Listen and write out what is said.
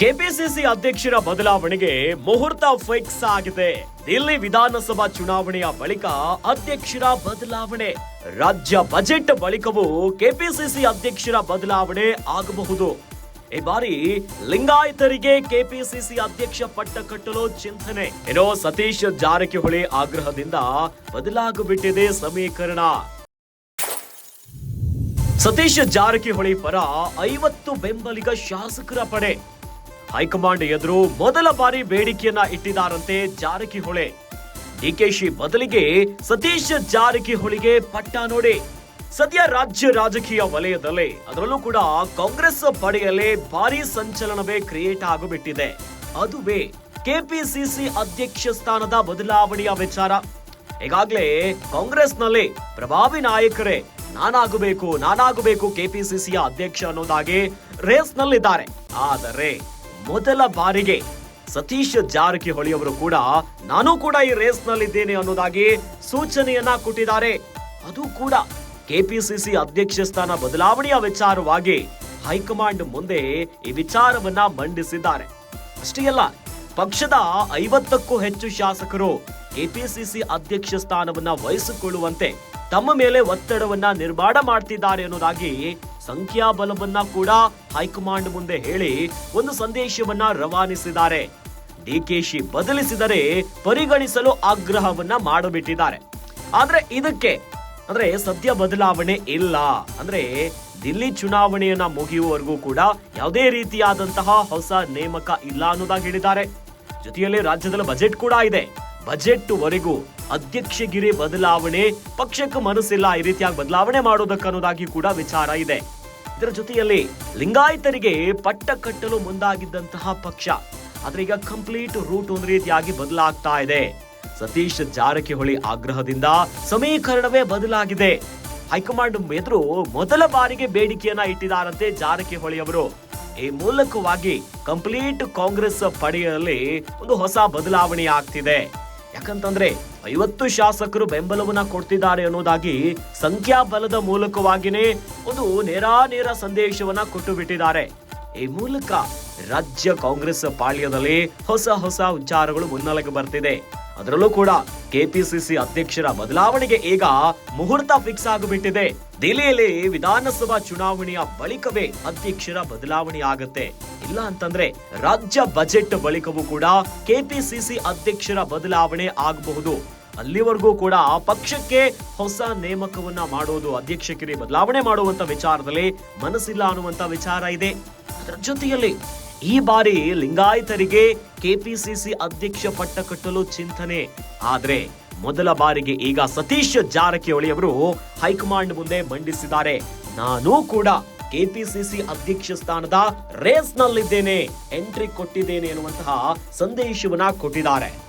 KPCC ಅಧ್ಯಕ್ಷರ ಬದಲಾವಣೆಗೆ ಮುಹೂರ್ತ ಫಿಕ್ಸ್ ಆಗಿದೆ. ದಿಲ್ಲಿ ವಿಧಾನಸಭಾ ಚುನಾವಣೆಯ ಬಳಿಕ ಅಧ್ಯಕ್ಷರ ಬದಲಾವಣೆ. ರಾಜ್ಯ ಬಜೆಟ್ ಬಳಿಕವೂ ಕೆಪಿಸಿಸಿ ಅಧ್ಯಕ್ಷರ ಬದಲಾವಣೆ ಆಗಬಹುದು. ಈ ಬಾರಿ ಲಿಂಗಾಯತರಿಗೆ ಕೆಪಿಸಿಸಿ ಅಧ್ಯಕ್ಷ ಪಟ್ಟ ಕಟ್ಟಲು ಚಿಂತನೆ. ಏನೋ ಸತೀಶ್ ಜಾರಕಿಹೊಳಿ ಆಗ್ರಹದಿಂದ ಬದಲಾಗಿಬಿಟ್ಟಿದೆ ಸಮೀಕರಣ. ಸತೀಶ್ ಜಾರಕಿಹೊಳಿ ಪರ ಐವತ್ತು ಬೆಂಬಲಿಗ ಶಾಸಕರ ಪಡೆ. ಹೈಕಮಾಂಡ್ ಎದುರು ಮೊದಲ ಬಾರಿ ಬೇಡಿಕೆಯನ್ನ ಇಟ್ಟಿದ್ದಾರಂತೆ ಜಾರಕಿಹೊಳಿ. ಡಿಕೆಶಿ ಬದಲಿಗೆ ಸತೀಶ್ ಜಾರಕಿಹೊಳಿಗೆ ಪಟ್ಟ ನೋಡಿ. ಸದ್ಯ ರಾಜ್ಯ ರಾಜಕೀಯ ವಲಯದಲ್ಲಿ, ಅದರಲ್ಲೂ ಕೂಡ ಕಾಂಗ್ರೆಸ್ ಪಡೆಯಲ್ಲೇ ಭಾರಿ ಸಂಚಲನವೇ ಕ್ರಿಯೇಟ್ ಆಗಿಬಿಟ್ಟಿದೆ. ಅದುವೇ ಕೆಪಿಸಿಸಿ ಅಧ್ಯಕ್ಷ ಸ್ಥಾನದ ಬದಲಾವಣೆಯ ವಿಚಾರ. ಈಗಾಗಲೇ ಕಾಂಗ್ರೆಸ್ನಲ್ಲಿ ಪ್ರಭಾವಿ ನಾಯಕರೇ ನಾನಾಗಬೇಕು ನಾನಾಗಬೇಕು ಕೆಪಿಸಿಸಿಯ ಅಧ್ಯಕ್ಷ ಅನ್ನೋದಾಗಿ ರೇಸ್ನಲ್ಲಿದ್ದಾರೆ. ಆದರೆ ಮೊದಲ ಬಾರಿಗೆ ಸತೀಶ್ ಜಾರಕಿಹೊಳಿ ಅವರು ಕೂಡ, ನಾನು ಕೂಡ ಈ ರೇಸ್ ನಲ್ಲಿದ್ದೇನೆ ಅನ್ನೋದಾಗಿ ಸೂಚನೆಯನ್ನ ಕೊಟ್ಟಿದ್ದಾರೆ. ಅದು ಕೂಡ ಕೆಪಿಸಿಸಿ ಅಧ್ಯಕ್ಷ ಸ್ಥಾನ ಬದಲಾವಣೆಯ ವಿಚಾರವಾಗಿ ಹೈಕಮಾಂಡ್ ಮುಂದೆ ಈ ವಿಚಾರವನ್ನ ಮಂಡಿಸಿದ್ದಾರೆ. ಅಷ್ಟೇ ಅಲ್ಲ, ಪಕ್ಷದ ಐವತ್ತಕ್ಕೂ ಹೆಚ್ಚು ಶಾಸಕರು ಕೆಪಿಸಿಸಿ ಅಧ್ಯಕ್ಷ ಸ್ಥಾನವನ್ನ ವಹಿಸಿಕೊಳ್ಳುವಂತೆ ತಮ್ಮ ಮೇಲೆ ಒತ್ತಡವನ್ನ ನಿರ್ಮಾಣ ಮಾಡ್ತಿದ್ದಾರೆ ಅನ್ನೋದಾಗಿ ಸಂಖ್ಯಾಬಲವನ್ನ ಕೂಡ ಹೈಕಮಾಂಡ್ ಮುಂದೆ ಹೇಳಿ ಒಂದು ಸಂದೇಶವನ್ನ ರವಾನಿಸಿದ್ದಾರೆ. ಡಿಕೆಶಿ ಬದಲಿಸಿದರೆ ಪರಿಗಣಿಸಲು ಆಗ್ರಹವನ್ನ ಮಾಡಿಬಿಟ್ಟಿದ್ದಾರೆ. ಆದ್ರೆ ಇದಕ್ಕೆ, ಅಂದ್ರೆ ಸದ್ಯ ಬದಲಾವಣೆ ಇಲ್ಲ. ಅಂದ್ರೆ ದಿಲ್ಲಿ ಚುನಾವಣೆಯನ್ನ ಮುಗಿಯುವವರೆಗೂ ಕೂಡ ಯಾವುದೇ ರೀತಿಯಾದಂತಹ ಹೊಸ ನೇಮಕ ಇಲ್ಲ ಅನ್ನೋದಾಗಿ ಹೇಳಿದ್ದಾರೆ. ಜೊತೆಯಲ್ಲಿ ರಾಜ್ಯದಲ್ಲಿ ಬಜೆಟ್ ಕೂಡ ಇದೆ. ಬಜೆಟ್ ವರೆಗೂ ಅಧ್ಯಕ್ಷಗಿರಿ ಬದಲಾವಣೆ, ಪಕ್ಷಕ್ಕೆ ಮನಸ್ಸಿಲ್ಲ ಈ ರೀತಿಯಾಗಿ ಬದಲಾವಣೆ ಮಾಡೋದಕ್ಕನ್ನೋದಾಗಿ ಕೂಡ ವಿಚಾರ ಇದೆ. ಇದರ ಜೊತೆಯಲ್ಲಿ ಲಿಂಗಾಯತರಿಗೆ ಪಟ್ಟ ಕಟ್ಟಲು ಮುಂದಾಗಿದ್ದಂತಹ ಪಕ್ಷ. ಆದ್ರೆ ಈಗ ಕಂಪ್ಲೀಟ್ ರೂಟ್ ಒಂದು ರೀತಿಯಾಗಿ ಬದಲಾಗ್ತಾ ಇದೆ. ಸತೀಶ್ ಜಾರಕಿಹೊಳಿ ಆಗ್ರಹದಿಂದ ಸಮೀಕರಣವೇ ಬದಲಾಗಿದೆ. ಹೈಕಮಾಂಡ್ ಎದುರು ಮೊದಲ ಬಾರಿಗೆ ಬೇಡಿಕೆಯನ್ನ ಇಟ್ಟಿದ್ದಾರಂತೆ ಜಾರಕಿಹೊಳಿ ಅವರು. ಈ ಮೂಲಕವಾಗಿ ಕಂಪ್ಲೀಟ್ ಕಾಂಗ್ರೆಸ್ ಪಡೆಯಲ್ಲಿ ಒಂದು ಹೊಸ ಬದಲಾವಣೆ ಆಗ್ತಿದೆ. ಯಾಕಂತಂದ್ರೆ ಐವತ್ತು ಶಾಸಕರು ಬೆಂಬಲವನ್ನ ಕೊಡ್ತಿದ್ದಾರೆ ಅನ್ನೋದಾಗಿ ಸಂಖ್ಯಾಬಲದ ಮೂಲಕವಾಗಿನೇ ಒಂದು ನೇರಾನೇರ ಸಂದೇಶವನ್ನ ಕೊಟ್ಟು ಬಿಟ್ಟಿದ್ದಾರೆ ಈ ಮೂಲಕ ರಾಜ್ಯ ಕಾಂಗ್ರೆಸ್ ಪಾಳ್ಯದಲ್ಲಿ ಹೊಸ ಹೊಸ ವಿಚಾರಗಳು ಮುನ್ನೆಲೆಗೆ ಬರ್ತಿದೆ. ಅದರಲ್ಲೂ ಕೂಡ ಕೆಪಿಸಿಸಿ ಅಧ್ಯಕ್ಷರ ಬದಲಾವಣೆಗೆ ಈಗ ಮುಹೂರ್ತ ಫಿಕ್ಸ್ ಆಗಿಬಿಟ್ಟಿದೆ. ದಿಲ್ಲಿಯಲ್ಲಿ ವಿಧಾನಸಭಾ ಚುನಾವಣೆಯ ಬಳಿಕವೇ ಅಧ್ಯಕ್ಷರ ಬದಲಾವಣೆ ಆಗತ್ತೆ. ಇಲ್ಲ ಅಂತಂದ್ರೆ ರಾಜ್ಯ ಬಜೆಟ್ ಬಳಿಕವೂ ಕೂಡ ಕೆಪಿಸಿಸಿ ಅಧ್ಯಕ್ಷರ ಬದಲಾವಣೆ ಆಗಬಹುದು. ಅಲ್ಲಿವರೆಗೂ ಕೂಡ ಪಕ್ಷಕ್ಕೆ ಹೊಸ ನೇಮಕವನ್ನ ಮಾಡೋದು ಅಧ್ಯಕ್ಷಕಿರಿ ಬದಲಾವಣೆ ಮಾಡುವಂತ ವಿಚಾರದಲ್ಲಿ ಮನಸ್ಸಿಲ್ಲ ಅನ್ನುವಂತ ವಿಚಾರ ಇದೆ. ಅದರ ಜೊತೆಯಲ್ಲಿ ಈ ಬಾರಿ ಲಿಂಗಾಯತರಿಗೆ ಕೆಪಿಸಿಸಿ ಅಧ್ಯಕ್ಷ ಪಟ್ಟ ಕಟ್ಟಲು ಚಿಂತನೆ. ಆದ್ರೆ ಮೊದಲ ಬಾರಿಗೆ ಈಗ ಸತೀಶ್ ಜಾರಕಿಹೊಳಿ ಅವರು ಹೈಕಮಾಂಡ್ ಮುಂದೆ ಮಂಡಿಸಿದ್ದಾರೆ. ನಾನು ಕೂಡ ಕೆಪಿಸಿಸಿ ಅಧ್ಯಕ್ಷ ಸ್ಥಾನದ ರೇಸ್ನಲ್ಲಿದ್ದೇನೆ, ಎಂಟ್ರಿ ಕೊಟ್ಟಿದ್ದೇನೆ ಎನ್ನುವಂತಹ ಸಂದೇಶವನ್ನ ಕೊಟ್ಟಿದ್ದಾರೆ.